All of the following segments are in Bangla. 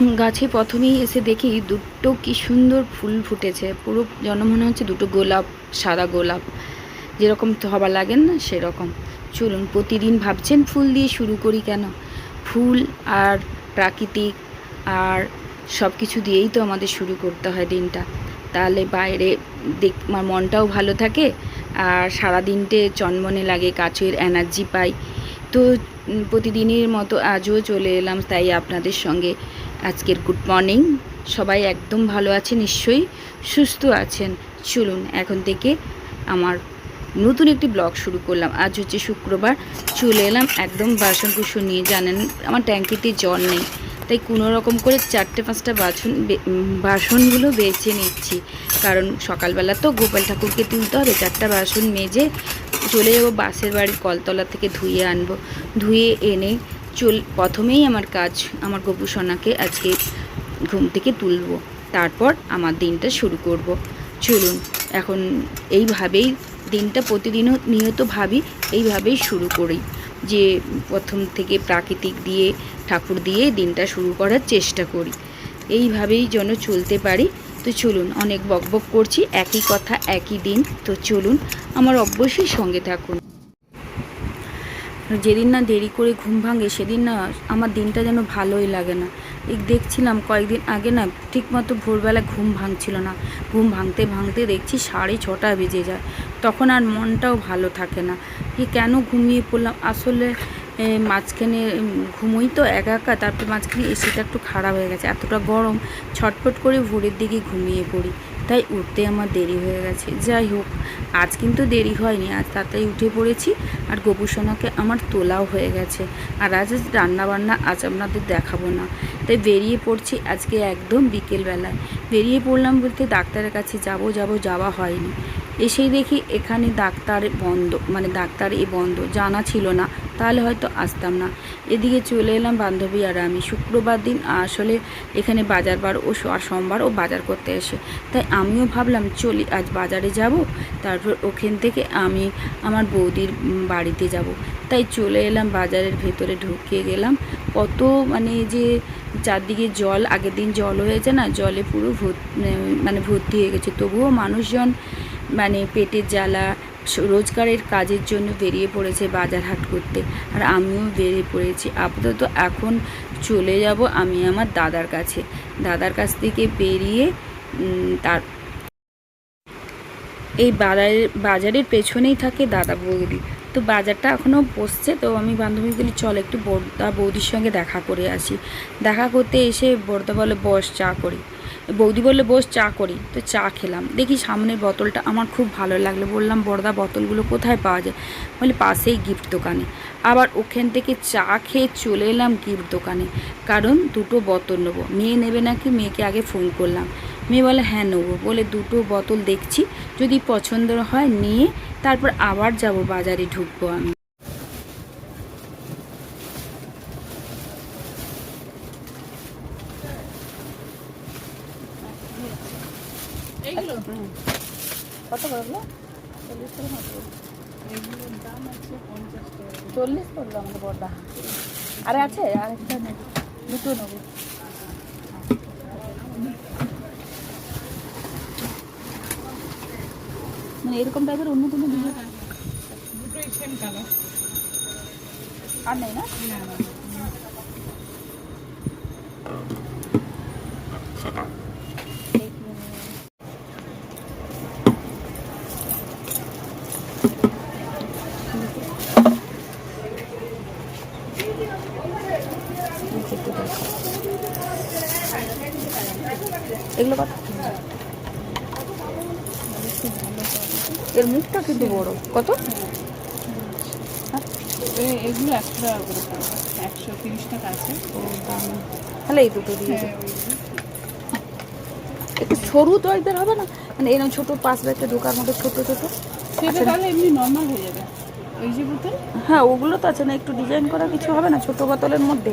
গাছে প্রথমেই এসে দেখি দুটো কি সুন্দর ফুল ফুটেছে। পুরো যেন মনে হচ্ছে দুটো গোলাপ, সাদা গোলাপ। যেরকম তো হবার লাগেন না, সেরকম। চলুন, প্রতিদিন ভাবছেন ফুল দিয়ে শুরু করি কেন? ফুল আর প্রাকৃতিক আর সব কিছু দিয়েই তো আমাদের শুরু করতে হয় দিনটা। তাহলে বাইরে দেখ, আমার মনটাও ভালো থাকে আর সারা দিনটে চনমনে লাগে কাছের এনার্জি পাই। তো প্রতিদিনের মতো আজও চলে এলাম, তাই আপনাদের সঙ্গে আজকের গুড মর্নিং। সবাই একদম ভালো আছে নিশ্চয়ই সুস্থ আছেন। চলুন, এখন থেকে আমার নতুন একটি ব্লগ শুরু করলাম। আজ হচ্ছে শুক্রবার, চলে এলাম একদম বাসন কুসন নিয়ে। জানেন, আমার ট্যাঙ্কিতে জল নেই, তাই কোনো রকম করে চারটে, পাঁচটা বাসন বাসনগুলো বেছে নিচ্ছি। কারণ সকালবেলা তো গোপাল ঠাকুরকে তুলতে হবে, চারটা বাসন মেজে চলে যাব, বাসের বাড়ির কলতলা থেকে ধুয়ে আনব। ধুয়ে এনে চল, প্রথমেই আমার কাজ, আমার গোপুসোনাকে আজকে ঘুম থেকে তুলবো। তারপর আমার দিনটা শুরু করব। চলুন, এখন এইভাবেই দিনটা প্রতিদিনও নিয়ত ভাবি, এইভাবেই শুরু করি। যে প্রথম থেকে প্রাকৃতিক দিয়ে, ঠাকুর দিয়ে দিনটা শুরু করার চেষ্টা করি। এইভাবেই যেন চলতে পারি। তো চলুন অনেক বকবক করছি, একই কথা, একই দিন। তো চলুন আমার অবশ্যই সঙ্গে থাকুন। যেদিন না দেরি করে ঘুম ভাঙে, সেদিন না আমার দিনটা যেন ভালোই লাগে না। দেখছিলাম কয়েকদিন আগে না ঠিকমতো ভোরবেলা ঘুম ভাঙছিল না। ঘুম ভাঙতে ভাঙতে দেখছি সাড়ে ছটা বেজে যায়। তখন আর মনটাও ভালো থাকে না। যে কেন ঘুমিয়ে পড়লাম? আসলে মাঝখানে ঘুমোই তো একা একা তারপর মাঝখানে এসিটা একটু খারাপ হয়ে গেছে। এতটা গরম, ছটফট করে ভোরের দিকে ঘুমিয়ে পড়ি। তাই উঠতে আমার দেরি হয়ে গেছে। যাই হোক, আজ কিন্তু দেরি হয়নি, আজ তাড়াতাড়ি উঠে পড়েছি আর গোপুসোনাকে আমার তোলাও হয়ে গেছে। আর আজ রান্না বান্না আজ আপনাদের দেখাবো না। তাই বেরিয়ে পড়ছি আজকে একদম বিকেলবেলায়। বেরিয়ে পড়লাম বলতে ডাক্তারের কাছে যাব যাব, যাওয়া হয়নি। এসেই দেখি এখানে ডাক্তার বন্ধ মানে ডাক্তার এ বন্ধ, জানা ছিল না। তাহলে হয়তো আসতাম না। এদিকে চলে এলাম বান্ধবী আর আমি। শুক্রবার দিন আসলে এখানে বাজার বার ও আর সোমবার ও বাজার করতে এসে। তাই আমিও ভাবলাম, চলি, আজ বাজারে যাব। তারপর ওখান থেকে আমি আমার বৌদির বাড়িতে যাব। তাই চলে এলাম বাজারের ভেতরে ঢুকিয়ে গেলাম। কত মানে যে চারদিকে জল, আগের দিন জল হয়েছে না, জলে পুরো ভর্তি মানে ভর্তি হয়ে গেছে। তবুও মানুষজন মানে পেটের জ্বালা রোজগারের কাজের জন্য বেরিয়ে পড়েছে বাজার হাট করতে। আর আমিও বেরিয়ে পড়েছি। আপাতত এখন চলে যাব আমি আমার দাদার কাছে। দাদার কাছ থেকে বেরিয়ে তার এই বাজারের বাজারের পেছনেই থাকে দাদা বৌদি। তো বাজারটা এখনও বসছে, তো আমি বান্ধবী বলি, চল একটু বড়দা বৌদির সঙ্গে দেখা করে আসি। দেখা করতে এসে বড়দা বলে, বস চা করি। বৌদি বললে, বস, চা করি। তো চা খেলাম। দেখি সামনের বোতলটা আমার খুব ভালো লাগল। বললাম, বড়দা, বোতলগুলো কোথায় পাওয়া যায়? বলে পাশেই গিফট দোকানে। আবার ওখান থেকে চা খেয়ে চলে এলাম গিফট দোকানে। কারণ দুটো বোতল নেব। মেয়ে নেবে নাকি? মেয়েকে আগে ফোন করলাম। মেয়ে বলে হ্যাঁ নেব। বলে, দুটো বোতল দেখছি। যদি পছন্দ হয়, নিয়ে তারপর আবার যাব বাজারে ঢুকবো আমি এইগুলো কত করল চল্লিশ টাকা এগুলোর দাম আছে পঞ্চাশ টাকা চল্লিশ করল আমাদের বড়দা। আরে আছে আরেকটা নেব দুটো নেব। মানে এরকম টাইপের অন্য কোনো জিনিস আর নেই না না না এগুলো কত এর মুখটা কিন্তু বড়। কত? এগুলো একশো টাকা করে একশো তিরিশ টাকা আছে। তাহলে এই দুটো দিয়ে হ্যাঁ একটু সরু হবে না? মানে এরকম ছোট পাঁচ ব্যাগটা ঢোকার মতো ছোট ছোট? সেটা তাহলে এমনি নর্মাল হয়ে যাবে। ওই যে বোতল? হ্যাঁ ওগুলো তো আছে না। একটু ডিজাইন করা কিছু হবে না? ছোট বোতলের মধ্যে?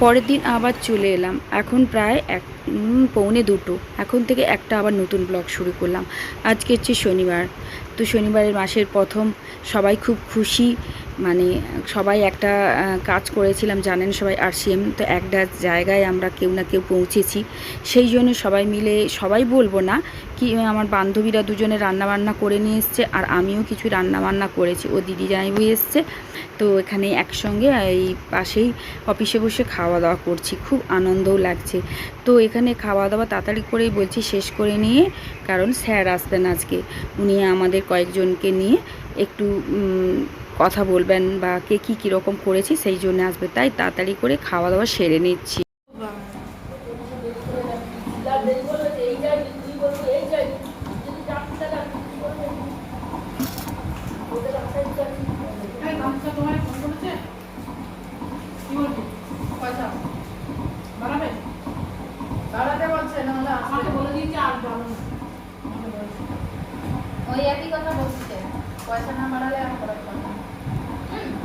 পরের দিন আবার চলে এলাম। এখন প্রায় এক পৌনে দুটো। এখন থেকে একটা আবার নতুন ব্লগ শুরু করলাম। আজকে হচ্ছে শনিবার। তো শনিবারের মাসের প্রথম সবাই খুব খুশি। মানে সবাই একটা কাজ করেছিলাম, জানেন সবাই, আরসিএম, তো একটা জায়গায় আমরা কেউ না কেউ পৌঁছেছি। সেই জন্য সবাই মিলে, সবাই বলব না কি, আমার বান্ধবীরা দুজনে রান্নাবান্না করে নিয়ে এসছে, আর আমিও কিছু রান্নাবান্না করেছি। ও দিদি জানাইবু এসছে, তো এখানে একসঙ্গে এই পাশেই অফিসে বসে খাওয়া দাওয়া করছি। খুব আনন্দও লাগছে। তো এখানে খাওয়া দাওয়া তাড়াতাড়ি করেই বলছি শেষ করে নিয়ে, কারণ স্যার আসবেন আজকে। উনি আমাদের কয়েকজনকে নিয়ে একটু কথা বলবেন বা কে কী কীরকম করেছি সেই জন্য আসবে। তাই তাড়াতাড়ি করে খাওয়া দাওয়া সেরে নিচ্ছি। ওই একই কথা বলছে পয়সা না বাড়ালে আর করার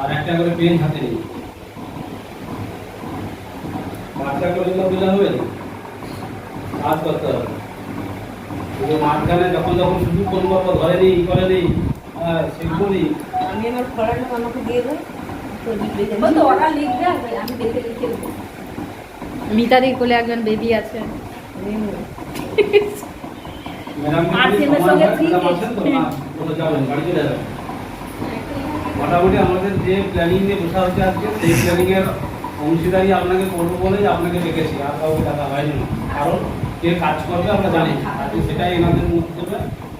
আর একটা করে পেন হাতে নিন বাচ্চা করে দিলে বোঝা হবে কাজ করতে হবে কিন্তু মাঝখানে যখন যখন শুধু কোন গল্প ধরে নেই করে নেই হ্যাঁ সেগুলো নেই আমি আমার ফড়াটা আমাকে দিয়ে দেবে। মিতাদি কোলে একজন বেবি আছে ম্যাডাম। আছেন তো? না, যাবেন, বাড়ি চলে যাবেন। মোটামুটি আমাদের যে প্ল্যানিং নিয়ে বসা হচ্ছে আজকে, সেই প্ল্যানিং এর অংশীদারি আপনাকে করব বলে আপনাকে ডেকেছি, আর কাউকে ডাকা হয়নি। কারণ যে কাজ করবে আমরা জানি আজকে সেটাই এনাদের মুখ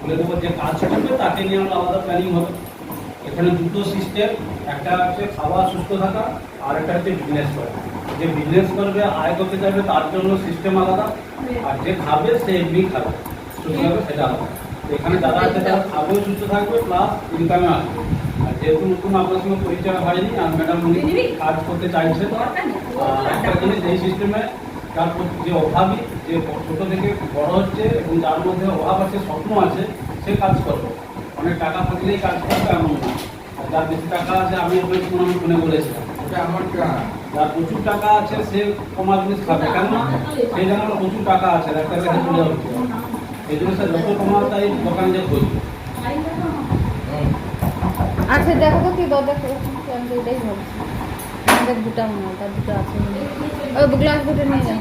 বলে দেবো যে কাজ করবে, তাকে নিয়ে আমরা আলাদা প্ল্যানিং হবে। এখানে দুটো সিস্টেম একটা হচ্ছে খাওয়া, সুস্থ থাকা, আর একটা হচ্ছে বিজনেস করা। যে বিজনেস করবে, আয় করতে চাইবে, তার জন্য সিস্টেম আলাদা। আর যে খাবে, সে এমনি খাবে। সুস্থ থাকবে, সেটা আলাদা। এখানে যারা আছে, তারা খাবেও সুস্থ থাকবে প্লাস ইনকামে আসবে। যেহেতু নতুন আপনার সঙ্গে পরিচয় হয়নি আর ম্যাডাম উনি কাজ করতে চাইছে আর একটা জিনিস এই সিস্টেমে তার প্রতি যে অভাবী যে ছোট থেকে বড় হচ্ছে এবং যার মধ্যে অভাব আছে স্বপ্ন আছে সে কাজ করবে। অনেক টাকা থাকলেই কাজ করবে এমন না। আর যার বেশি টাকা আছে আমি ওই আমি শুনে বলেছিলাম যার প্রচুর টাকা আছে সে কমা জিনিস খাবে কেননা সেই জায়গায় প্রচুর টাকা আছে আর একটা কাছে চলে হচ্ছে এই জন্য সে যত কমা তাই দোকানে যে খুঁজবে আচ্ছা দেখো তো কি দরজা আমি তো এটাই ভাবছি। আমাদের দুটা মনে হয় তার দুটো আছে মনে হয়। ওই গ্লাস দুটো নিয়ে যাও।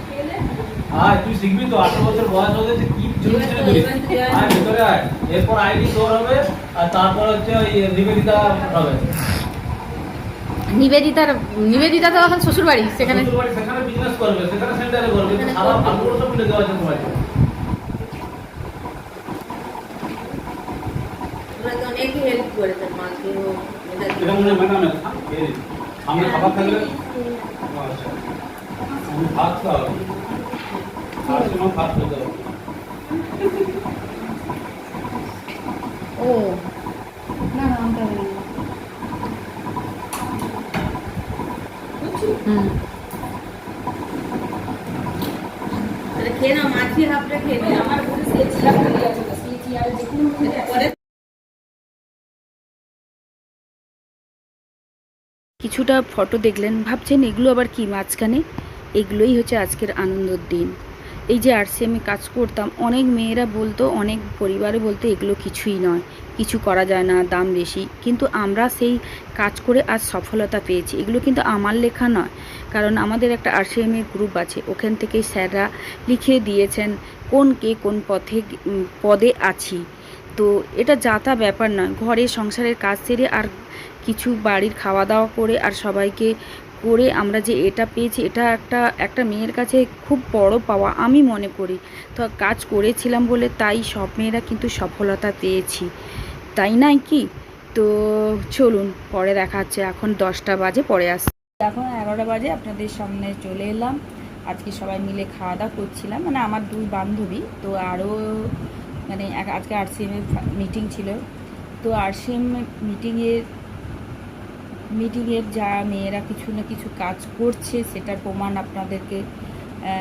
আর তুই শিখবি তো আঠারো বছর বয়স গেছে কি জন্য শিখবি ভিতরে আয়। এরপর আইডি তোর হবে আর তারপর হচ্ছে ওই নিবেদিতা হবে। নিবেদিতার নিবেদিতা তো এখন শ্বশুর বাড়ি সেখানে। শ্বশুরবাড়ি সেখানে বিজনেস করবে সেখানে সেন্টারে করবে। মিলে দেওয়া হেল্প মাকে মনে হয় খাবার আচ্ছা। ভাত খাওয়াবো। ভাত খেতে হবে ও না না আমটা হুম। খেয়ে নাও মাছি হাফটা খেয়ে আমার পরে কিছুটা ফটো দেখলেন, ভাবছেন এগুলো আবার কি মাঝখানে? এগুলোই হচ্ছে আজকের আনন্দর দিন। এই যে আরসিএমে কাজ করতাম, অনেক মেয়েরা বলতো, অনেক পরিবারে বলতো, এগুলো কিছুই নয়, কিছু করা যায় না, দাম বেশি। কিন্তু আমরা সেই কাজ করে আজ সফলতা পেয়েছি। এগুলো কিন্তু আমার লেখা নয়, কারণ আমাদের একটা আরসিএমের গ্রুপ আছে, ওখান থেকে স্যাররা লিখে দিয়েছেন কোন কে কোন পথে পদে আছি। তো এটা যাতা ব্যাপার নয় ঘরে সংসারের কাজ সেরে আর কিছু বাড়ির খাওয়া দাওয়া করে আর সবাইকে করে আমরা যে এটা পেয়েছি, এটা একটা একটা মেয়ের কাছে খুব বড় পাওয়া আমি মনে করি। তো কাজ করেছিলাম বলে তাই সব মেয়েরা কিন্তু সফলতা পেয়েছি। তাই নাই কি? তো চলুন, পরে দেখা হচ্ছে। এখন দশটা বাজে, পরে আসছি। এখন এগারোটা বাজে, আপনাদের সামনে চলে এলাম। আজকে সবাই মিলে খাওয়া দাওয়া করছিলাম। মানে আমার দুই বান্ধবী, তো আরও মানে আজকে আরসিএমের মিটিং ছিল। তো আরসিএম মিটিংয়ের মিটিংয়ের যা মেয়েরা কিছু না কিছু কাজ করছে, সেটার প্রমাণ আপনাদেরকে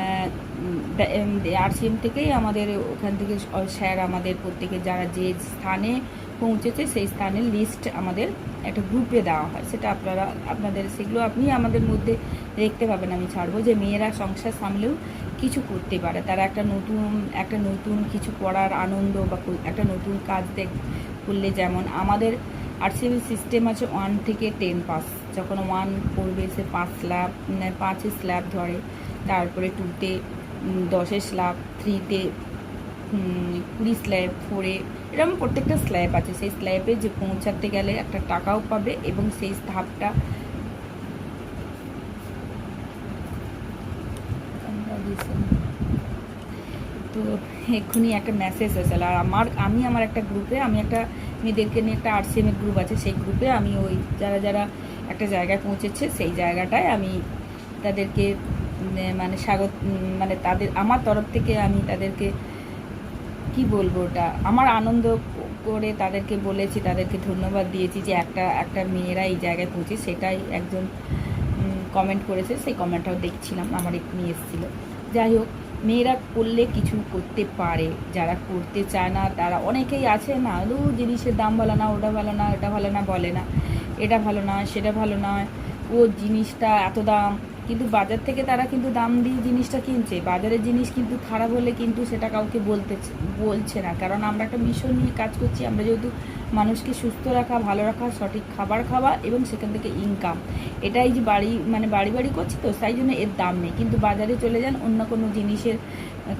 আর আরসিএম থেকেই আমাদের ওখান থেকে স্যার আমাদের প্রত্যেকে যারা যে স্থানে পৌঁছেছে, সেই স্থানের লিস্ট আমাদের একটা গ্রুপে দেওয়া হয়। সেটা আপনারা আপনাদের সেগুলো আপনি আমাদের মধ্যে দেখতে পাবেন। আমি ছাড়বো যে মেয়েরা সংসার সামলেও কিছু করতে পারে। তারা একটা নতুন একটা নতুন কিছু করার আনন্দ বা একটা নতুন কাজ দেখ, করলে যেমন আমাদের আরসিবি সিস্টেম আছে ওয়ান থেকে টেন পাস যখন ওয়ান করবে, সে পাঁচ স্ল্যাব পাঁচে স্ল্যাব ধরে, তারপরে টুতে দশের স্ল্যাব থ্রিতে কুড়ি স্ল্যাব ফোরে এরকম প্রত্যেকটা স্ল্যাব আছে। সেই স্ল্যাবে যে পৌঁছাতে গেলে একটা টাকাও পাবে এবং সেই ধাপটা তো এক্ষুনি একটা মেসেজ হয়েছিল আর আমার, আমি আমার একটা গ্রুপে আমি একটা মেয়েদেরকে নিয়ে একটা আরসিএম এর গ্রুপ আছে, সেই গ্রুপে আমি ওই যারা যারা একটা জায়গায় পৌঁছেছে, সেই জায়গাটায় আমি তাদেরকে মানে স্বাগত মানে তাদের, আমার তরফ থেকে আমি তাদেরকে, কি বলব ওটা, আমার আনন্দ করে তাদেরকে বলেছি, তাদেরকে ধন্যবাদ দিয়েছি যে একটা একটা মেয়েরা এই জায়গায় পৌঁছে, সেটাই একজন কমেন্ট করেছে, সেই কমেন্টটাও দেখছিলাম, আমার এক্ষুনি এসেছিল। যাই হোক, মেয়েরা করলে কিছু করতে পারে, যারা করতে চায় না, তারা অনেকেই আছে না দু জিনিসের দাম ভালো না, ওটা ভালো না, এটা ভালো না বলে না। এটা ভালো না, সেটা ভালো নয় ও জিনিসটা এত দাম। কিন্তু বাজার থেকে তারা কিন্তু দাম দিয়ে জিনিসটা কিনছে। বাজারের জিনিস কিন্তু খারাপ হলে কিন্তু সেটা কাউকে বলতে বলছে না। কারণ আমরা একটা মিশন নিয়ে কাজ করছি, আমরা যেহেতু মানুষকে সুস্থ রাখা, ভালো রাখা, সঠিক খাবার খাওয়া এবং সেখান থেকে ইনকাম এটাই যে বাড়ি মানে বাড়ি বাড়ি করছি তো, তাই জন্য এর দাম নেই। কিন্তু বাজারে চলে যান, অন্য কোনো জিনিসের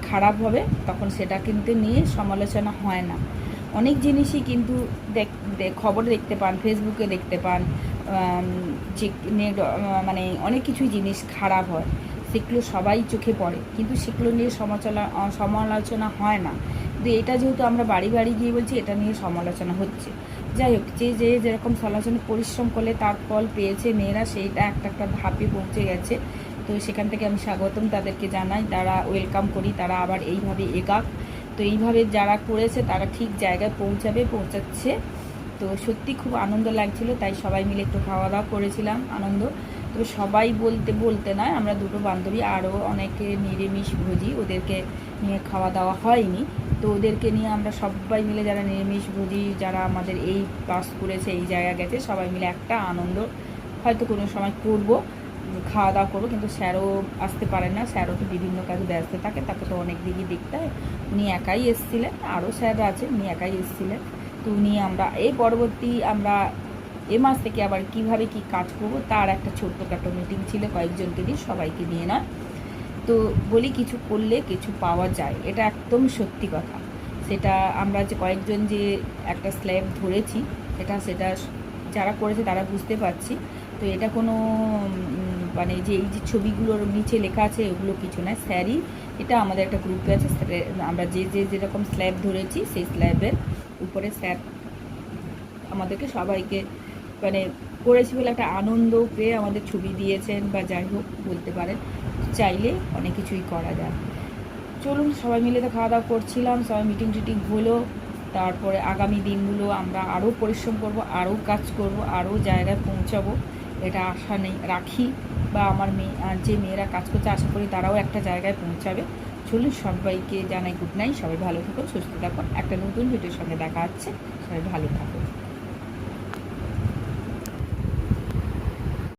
খারাপ হবে, তখন সেটা কিন্তু নিয়ে সমালোচনা হয় না। অনেক জিনিসই কিন্তু খবরে দেখতে পান ফেসবুকে দেখতে পান যে মানে অনেক কিছুই জিনিস খারাপ হয়। সেগুলো সবাই চোখে পড়ে। কিন্তু সেগুলো নিয়ে সমালোচনা সমালোচনা হয় না। কিন্তু এটা যেহেতু আমরা বাড়ি বাড়ি গিয়ে বলছি, এটা নিয়ে সমালোচনা হচ্ছে। যাই হোক, যে যে, যেরকম সমালোচনা, পরিশ্রম করলে তার ফল পেয়েছে মেয়েরা, সেইটা একটা একটা ধাপে পৌঁছে গেছে। তো সেখান থেকে আমি স্বাগতম তাদেরকে জানাই। তারা ওয়েলকাম করি, তারা আবার এইভাবে এগাক। তো এইভাবে যারা করেছে, তারা ঠিক জায়গায় পৌঁছাবে, পৌঁছাচ্ছে। তো সত্যি খুব আনন্দ লাগছিল, তাই সবাই মিলে একটু খাওয়া দাওয়া করেছিলাম, আনন্দ। তবে সবাই বলতে বলতে নয়, আমরা দুটো বান্ধবী আরও অনেকে নিরামিষ ভোজি, ওদেরকে নিয়ে খাওয়া দাওয়া হয়নি। তো ওদেরকে নিয়ে আমরা সবাই মিলে যারা নিরামিষ ভোজি, যারা আমাদের এই পাস করেছে, এই জায়গা গেছে, সবাই মিলে একটা আনন্দ হয়তো কোনো সময় করব, খাওয়া দাওয়া করব, কিন্তু স্যারও আসতে পারেন না, স্যারও তো বিভিন্ন কাজে ব্যস্ত থাকে, তাকে তো অনেক দিকই দেখতে হয়। উনি একাই এসেছিলেন, আরও স্যাররা আছে, উনি একাই এসেছিলেন। তো উনি আমরা, এই পরবর্তী আমরা এ মাস থেকে আবার কীভাবে কি কাজ করব তার একটা ছোট্টখাটো মিটিং ছিল, কয়েকজনকে দিয়ে সবাইকে নিয়ে না। তো বলি কিছু করলে কিছু পাওয়া যায়, এটা একদম সত্যি কথা। সেটা আমরা যে কয়েকজন যে একটা স্ল্যাব ধরেছি সেটা সেটা যারা করেছে তারা বুঝতে পারছি। তো এটা কোনো মানে যে এই যে ছবিগুলোর নিচে লেখা আছে ওগুলো কিছু না স্যারই এটা আমাদের একটা গ্রুপে আছে আমরা যে যে যেরকম স্ল্যাব ধরেছি, সেই স্ল্যাবের উপরে স্যার আমাদেরকে সবাইকে মানে করেছি বলে একটা আনন্দ পেয়ে আমাদের ছবি দিয়েছেন বা যাই হোক বলতে পারেন। চাইলে অনেক কিছুই করা যায়। চলুন সবাই মিলে তো খাওয়া দাওয়া করছিলাম, সবাই মিটিং টিটিং হলো। তারপরে আগামী দিনগুলো আমরা আরও পরিশ্রম করব, আরও কাজ করব, আরও জায়গায় পৌঁছাবো। এটা আশা নেই, রাখি। বা আমার মেয়ে, আর যে মেয়েরা কাজ করছে, আশা করি তারাও একটা জায়গায় পৌঁছাবে। চলুন সবাইকে জানাই গুড নাইট সবাই ভালো থাকুন সুস্থ থাকুন একটা নতুন ভিডিওর সঙ্গে দেখা হচ্ছে। সবাই ভালো থাকুন